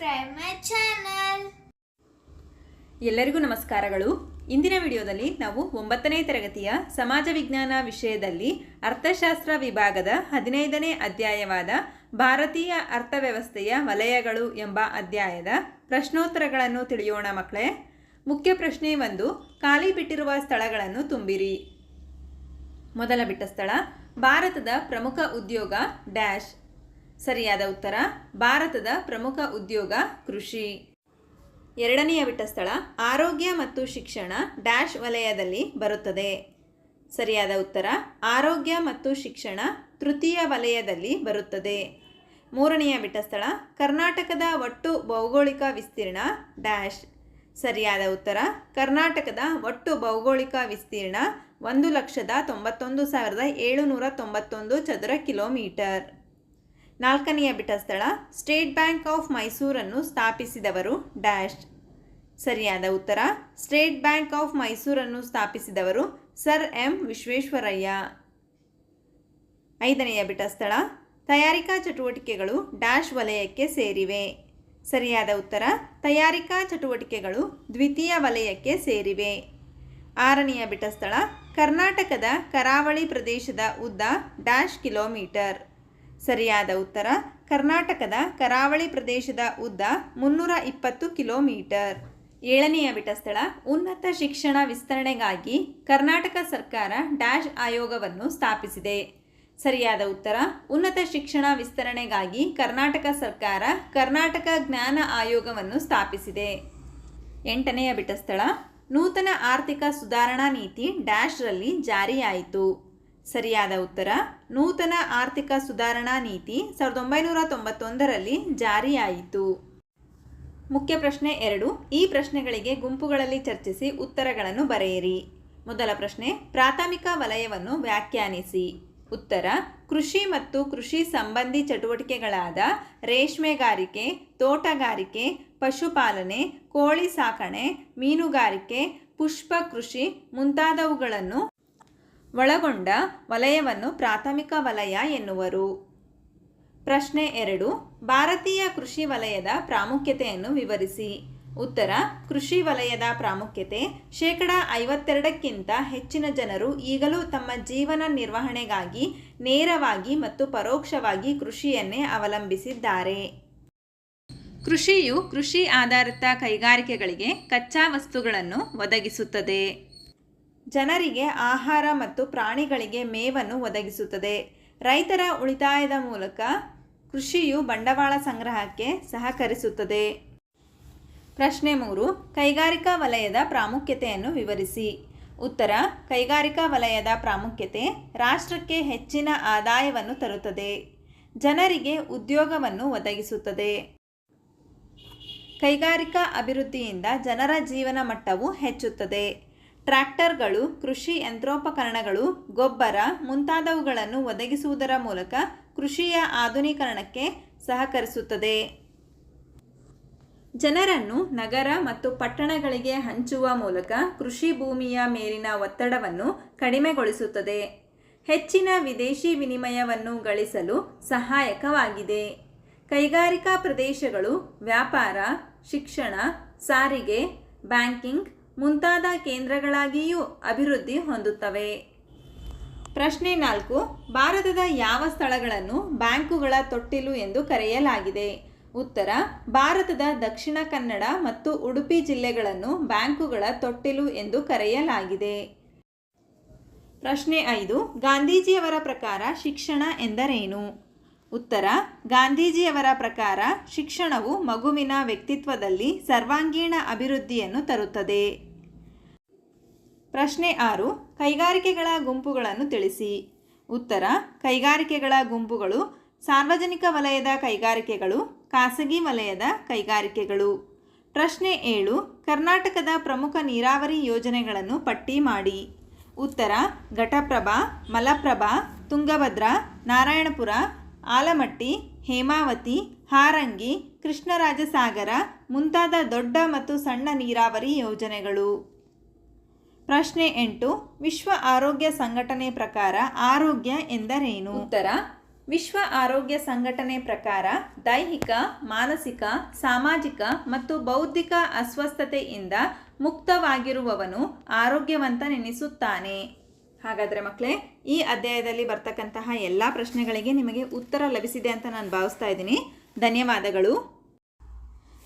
subscribe my channel ಎಲ್ಲರಿಗೂ ನಮಸ್ಕಾರಗಳು. ಇಂದಿನ ವಿಡಿಯೋದಲ್ಲಿ ನಾವು ಒಂಬತ್ತನೇ ತರಗತಿಯ ಸಮಾಜ ವಿಜ್ಞಾನ ವಿಷಯದಲ್ಲಿ ಅರ್ಥಶಾಸ್ತ್ರ ವಿಭಾಗದ ಹದಿನೈದನೇ ಅಧ್ಯಾಯವಾದ ಭಾರತೀಯ ಅರ್ಥವ್ಯವಸ್ಥೆಯ ವಲಯಗಳು ಎಂಬ ಅಧ್ಯಾಯದ ಪ್ರಶ್ನೋತ್ತರಗಳನ್ನು ತಿಳಿಯೋಣ ಮಕ್ಕಳೇ. ಮುಖ್ಯ ಪ್ರಶ್ನೆ ಒಂದು, ಖಾಲಿ ಬಿಟ್ಟಿರುವ ಸ್ಥಳಗಳನ್ನು ತುಂಬಿರಿ. ಮೊದಲ ಬಿಟ್ಟ ಸ್ಥಳ, ಭಾರತದ ಪ್ರಮುಖ ಉದ್ಯೋಗ ಡ್ಯಾಶ್. ಸರಿಯಾದ ಉತ್ತರ, ಭಾರತದ ಪ್ರಮುಖ ಉದ್ಯೋಗ ಕೃಷಿ. ಎರಡನೆಯ ಬಿಟ್ಟ ಸ್ಥಳ ಆರೋಗ್ಯ ಮತ್ತು ಶಿಕ್ಷಣ ಡ್ಯಾಶ್ ವಲಯದಲ್ಲಿ ಬರುತ್ತದೆ. ಸರಿಯಾದ ಉತ್ತರ, ಆರೋಗ್ಯ ಮತ್ತು ಶಿಕ್ಷಣ ತೃತೀಯ ವಲಯದಲ್ಲಿ ಬರುತ್ತದೆ. ಮೂರನೆಯ ಬಿಟ್ಟ ಸ್ಥಳ ಕರ್ನಾಟಕದ ಒಟ್ಟು ಭೌಗೋಳಿಕ ವಿಸ್ತೀರ್ಣ ಡ್ಯಾಶ್. ಸರಿಯಾದ ಉತ್ತರ, ಕರ್ನಾಟಕದ ಒಟ್ಟು ಭೌಗೋಳಿಕ ವಿಸ್ತೀರ್ಣ ಒಂದು ಲಕ್ಷದ ತೊಂಬತ್ತೊಂದು ಸಾವಿರದ ಏಳುನೂರ ತೊಂಬತ್ತೊಂದು ಚದರ ಕಿಲೋಮೀಟರ್. ನಾಲ್ಕನೆಯ ಬಿಟ್ಟ ಸ್ಥಳ ಸ್ಟೇಟ್ ಬ್ಯಾಂಕ್ ಆಫ್ ಮೈಸೂರನ್ನು ಸ್ಥಾಪಿಸಿದವರು ಡ್ಯಾಶ್ ಸರಿಯಾದ ಉತ್ತರ ಸ್ಟೇಟ್ ಬ್ಯಾಂಕ್ ಆಫ್ ಮೈಸೂರನ್ನು ಸ್ಥಾಪಿಸಿದವರು ಸರ್ ಎಂ ವಿಶ್ವೇಶ್ವರಯ್ಯ. ಐದನೆಯ ಬಿಟ್ಟ ಸ್ಥಳ ತಯಾರಿಕಾ ಚಟುವಟಿಕೆಗಳು ಡ್ಯಾಶ್ ವಲಯಕ್ಕೆ ಸೇರಿವೆ. ಸರಿಯಾದ ಉತ್ತರ, ತಯಾರಿಕಾ ಚಟುವಟಿಕೆಗಳು ದ್ವಿತೀಯ ವಲಯಕ್ಕೆ ಸೇರಿವೆ. ಆರನೆಯ ಬಿಟ್ಟ ಸ್ಥಳ ಕರ್ನಾಟಕದ ಕರಾವಳಿ ಪ್ರದೇಶದ ಉದ್ದ ಡ್ಯಾಶ್ ಕಿಲೋಮೀಟರ್. ಸರಿಯಾದ ಉತ್ತರ, ಕರ್ನಾಟಕದ ಕರಾವಳಿ ಪ್ರದೇಶದ ಉದ್ದ ಮುನ್ನೂರ ಇಪ್ಪತ್ತು ಕಿಲೋಮೀಟರ್. ಏಳನೆಯ ಬಿಟಸ್ಥಳ ಉನ್ನತ ಶಿಕ್ಷಣ ವಿಸ್ತರಣೆಗಾಗಿ ಕರ್ನಾಟಕ ಸರ್ಕಾರ ಡ್ಯಾಶ್ ಆಯೋಗವನ್ನು ಸ್ಥಾಪಿಸಿದೆ. ಸರಿಯಾದ ಉತ್ತರ, ಉನ್ನತ ಶಿಕ್ಷಣ ವಿಸ್ತರಣೆಗಾಗಿ ಕರ್ನಾಟಕ ಸರ್ಕಾರ ಕರ್ನಾಟಕ ಜ್ಞಾನ ಆಯೋಗವನ್ನು ಸ್ಥಾಪಿಸಿದೆ. ಎಂಟನೆಯ ಬಿಟಸ್ಥಳ ನೂತನ ಆರ್ಥಿಕ ಸುಧಾರಣಾ ನೀತಿ ಡ್ಯಾಶ್ರಲ್ಲಿ ಜಾರಿಯಾಯಿತು. ಸರಿಯಾದ ಉತ್ತರ, ನೂತನ ಆರ್ಥಿಕ ಸುಧಾರಣಾ ನೀತಿ ಸಾವಿರದ ಒಂಬೈನೂರ ತೊಂಬತ್ತೊಂದರಲ್ಲಿ ಜಾರಿಯಾಯಿತು. ಮುಖ್ಯ ಪ್ರಶ್ನೆ ಎರಡು, ಈ ಪ್ರಶ್ನೆಗಳಿಗೆ ಗುಂಪುಗಳಲ್ಲಿ ಚರ್ಚಿಸಿ ಉತ್ತರಗಳನ್ನು ಬರೆಯಿರಿ. ಮೊದಲ ಪ್ರಶ್ನೆ, ಪ್ರಾಥಮಿಕ ವಲಯವನ್ನು ವ್ಯಾಖ್ಯಾನಿಸಿ. ಉತ್ತರ, ಕೃಷಿ ಮತ್ತು ಕೃಷಿ ಸಂಬಂಧಿ ಚಟುವಟಿಕೆಗಳಾದ ರೇಷ್ಮೆಗಾರಿಕೆ, ತೋಟಗಾರಿಕೆ, ಪಶುಪಾಲನೆ, ಕೋಳಿ ಸಾಕಣೆ, ಮೀನುಗಾರಿಕೆ, ಪುಷ್ಪ ಕೃಷಿ ಮುಂತಾದವುಗಳನ್ನು ಒಳಗೊಂಡ ವಲಯವನ್ನು ಪ್ರಾಥಮಿಕ ವಲಯ ಎನ್ನುವರು. ಪ್ರಶ್ನೆ ಎರಡು, ಭಾರತೀಯ ಕೃಷಿ ವಲಯದ ಪ್ರಾಮುಖ್ಯತೆಯನ್ನು ವಿವರಿಸಿ. ಉತ್ತರ, ಕೃಷಿ ವಲಯದ ಪ್ರಾಮುಖ್ಯತೆ ಶೇಕಡ ಐವತ್ತೆರಡಕ್ಕಿಂತ ಹೆಚ್ಚಿನ ಜನರು ಈಗಲೂ ತಮ್ಮ ಜೀವನ ನಿರ್ವಹಣೆಗಾಗಿ ನೇರವಾಗಿ ಮತ್ತು ಪರೋಕ್ಷವಾಗಿ ಕೃಷಿಯನ್ನೇ ಅವಲಂಬಿಸಿದ್ದಾರೆ. ಕೃಷಿಯು ಕೃಷಿ ಆಧಾರಿತ ಕೈಗಾರಿಕೆಗಳಿಗೆ ಕಚ್ಚಾ ವಸ್ತುಗಳನ್ನು ಒದಗಿಸುತ್ತದೆ. ಜನರಿಗೆ ಆಹಾರ ಮತ್ತು ಪ್ರಾಣಿಗಳಿಗೆ ಮೇವನ್ನು ಒದಗಿಸುತ್ತದೆ. ರೈತರ ಉಳಿತಾಯದ ಮೂಲಕ ಕೃಷಿಯು ಬಂಡವಾಳ ಸಂಗ್ರಹಕ್ಕೆ ಸಹಕರಿಸುತ್ತದೆ. ಪ್ರಶ್ನೆ ಮೂರು, ಕೈಗಾರಿಕಾ ವಲಯದ ಪ್ರಾಮುಖ್ಯತೆಯನ್ನು ವಿವರಿಸಿ. ಉತ್ತರ, ಕೈಗಾರಿಕಾ ವಲಯದ ಪ್ರಾಮುಖ್ಯತೆ ರಾಷ್ಟ್ರಕ್ಕೆ ಹೆಚ್ಚಿನ ಆದಾಯವನ್ನು ತರುತ್ತದೆ. ಜನರಿಗೆ ಉದ್ಯೋಗವನ್ನು ಒದಗಿಸುತ್ತದೆ. ಕೈಗಾರಿಕಾ ಅಭಿವೃದ್ಧಿಯಿಂದ ಜನರ ಜೀವನ ಮಟ್ಟವು ಹೆಚ್ಚುತ್ತದೆ. ಟ್ರ್ಯಾಕ್ಟರ್ಗಳು, ಕೃಷಿ ಯಂತ್ರೋಪಕರಣಗಳು, ಗೊಬ್ಬರ ಮುಂತಾದವುಗಳನ್ನು ಒದಗಿಸುವುದರ ಮೂಲಕ ಕೃಷಿಯ ಆಧುನೀಕರಣಕ್ಕೆ ಸಹಕರಿಸುತ್ತದೆ. ಜನರನ್ನು ನಗರ ಮತ್ತು ಪಟ್ಟಣಗಳಿಗೆ ಹಂಚುವ ಮೂಲಕ ಕೃಷಿ ಭೂಮಿಯ ಮೇಲಿನ ಒತ್ತಡವನ್ನು ಕಡಿಮೆಗೊಳಿಸುತ್ತದೆ. ಹೆಚ್ಚಿನ ವಿದೇಶಿ ವಿನಿಮಯವನ್ನು ಗಳಿಸಲು ಸಹಾಯಕವಾಗಿದೆ. ಕೈಗಾರಿಕಾ ಪ್ರದೇಶಗಳು ವ್ಯಾಪಾರ, ಶಿಕ್ಷಣ, ಸಾರಿಗೆ, ಬ್ಯಾಂಕಿಂಗ್ ಮುಂತಾದ ಕೇಂದ್ರಗಳಾಗಿಯೂ ಅಭಿವೃದ್ಧಿ ಹೊಂದುತ್ತವೆ. ಪ್ರಶ್ನೆ ನಾಲ್ಕು, ಭಾರತದ ಯಾವ ಸ್ಥಳಗಳನ್ನು ಬ್ಯಾಂಕುಗಳ ತೊಟ್ಟಿಲು ಎಂದು ಕರೆಯಲಾಗಿದೆ? ಉತ್ತರ, ಭಾರತದ ದಕ್ಷಿಣ ಕನ್ನಡ ಮತ್ತು ಉಡುಪಿ ಜಿಲ್ಲೆಗಳನ್ನು ಬ್ಯಾಂಕುಗಳ ತೊಟ್ಟಿಲು ಎಂದು ಕರೆಯಲಾಗಿದೆ. ಪ್ರಶ್ನೆ ಐದು, ಗಾಂಧೀಜಿಯವರ ಪ್ರಕಾರ ಶಿಕ್ಷಣ ಎಂದರೇನು? ಉತ್ತರ, ಗಾಂಧೀಜಿಯವರ ಪ್ರಕಾರ ಶಿಕ್ಷಣವು ಮಗುವಿನ ವ್ಯಕ್ತಿತ್ವದಲ್ಲಿ ಸರ್ವಾಂಗೀಣ ಅಭಿವೃದ್ಧಿಯನ್ನು ತರುತ್ತದೆ. ಪ್ರಶ್ನೆ ಆರು, ಕೈಗಾರಿಕೆಗಳ ಗುಂಪುಗಳನ್ನು ತಿಳಿಸಿ. ಉತ್ತರ, ಕೈಗಾರಿಕೆಗಳ ಗುಂಪುಗಳು, ಸಾರ್ವಜನಿಕ ವಲಯದ ಕೈಗಾರಿಕೆಗಳು, ಖಾಸಗಿ ವಲಯದ ಕೈಗಾರಿಕೆಗಳು. ಪ್ರಶ್ನೆ ಏಳು, ಕರ್ನಾಟಕದ ಪ್ರಮುಖ ನೀರಾವರಿ ಯೋಜನೆಗಳನ್ನು ಪಟ್ಟಿ ಮಾಡಿ. ಉತ್ತರ, ಘಟಪ್ರಭಾ, ಮಲಪ್ರಭಾ, ತುಂಗಭದ್ರಾ, ನಾರಾಯಣಪುರ, ಆಲಮಟ್ಟಿ, ಹೇಮಾವತಿ, ಹಾರಂಗಿ, ಕೃಷ್ಣರಾಜಸಾಗರ ಮುಂತಾದ ದೊಡ್ಡ ಮತ್ತು ಸಣ್ಣ ನೀರಾವರಿ ಯೋಜನೆಗಳು. ಪ್ರಶ್ನೆ ಎಂಟು, ವಿಶ್ವ ಆರೋಗ್ಯ ಸಂಘಟನೆ ಪ್ರಕಾರ ಆರೋಗ್ಯ ಎಂದರೇನು? ಉತ್ತರ, ವಿಶ್ವ ಆರೋಗ್ಯ ಸಂಘಟನೆ ಪ್ರಕಾರ ದೈಹಿಕ, ಮಾನಸಿಕ, ಸಾಮಾಜಿಕ ಮತ್ತು ಬೌದ್ಧಿಕ ಅಸ್ವಸ್ಥತೆಯಿಂದ ಮುಕ್ತವಾಗಿರುವವನು ಆರೋಗ್ಯವಂತನೆನಿಸುತ್ತಾನೆ ಹಾಗಾದರೆ ಮಕ್ಕಳೇ ಈ ಅಧ್ಯಾಯದಲ್ಲಿ ಬರ್ತಕ್ಕಂತಹ ಎಲ್ಲ ಪ್ರಶ್ನೆಗಳಿಗೆ ನಿಮಗೆ ಉತ್ತರ ಲಭಿಸಿದೆ ಅಂತ ನಾನು ಭಾವಿಸ್ತಾ ಇದ್ದೀನಿ. ಧನ್ಯವಾದಗಳು.